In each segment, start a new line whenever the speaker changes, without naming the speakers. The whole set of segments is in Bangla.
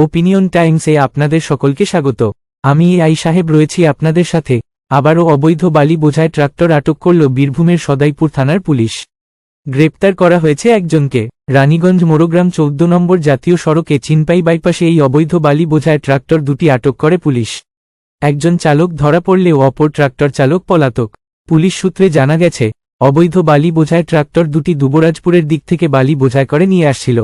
ওপিনিয়ন টাইমসে আপনাদের সকলকে স্বাগত। আমি আই সাহেব রয়েছি আপনাদের সাথে। আবারও অবৈধ বালি বোঝায় ট্রাক্টর আটক করল বীরভূমের সদাইপুর থানার পুলিশ। গ্রেপ্তার করা হয়েছে একজনকে। রানীগঞ্জ মোরগ্রাম চৌদ্দ নম্বর জাতীয় সড়কে চিনপাই বাইপাসে এই অবৈধ বালি বোঝায় ট্রাক্টর দুটি আটক করে পুলিশ। একজন চালক ধরা পড়লেও অপর ট্রাক্টর চালক পলাতক। পুলিশ সূত্রে জানা গেছে, অবৈধ বালি বোঝায় ট্রাক্টর দুটি দুবরাজপুরের দিক থেকে বালি বোঝায় করে নিয়ে আসছিল।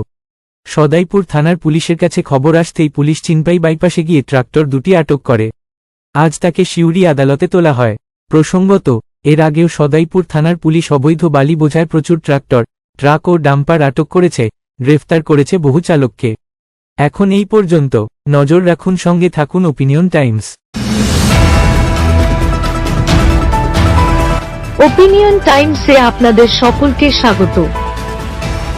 সদাইপুর থানার পুলিশের কাছে খবর আসতেই পুলিশ চিনপাই বাইপাসে গিয়ে ট্রাক্টর দুটি আটক করে। আজ তাকে শিউরি আদালতে তোলা হয়। প্রসঙ্গত, এর আগেও সদাইপুর থানার পুলিশ অবৈধ বালি বোঝায় প্রচুর ট্রাক্টর, ট্রাক ও ডাম্পার আটক করেছে, গ্রেফতার করেছে বহু চালককে। এখন এই পর্যন্ত, নজর রাখুন সঙ্গে থাকুন ওপিনিয়ন টাইমস
ওপিনিয়ন টাইমসে আপনাদের সকলকে স্বাগত।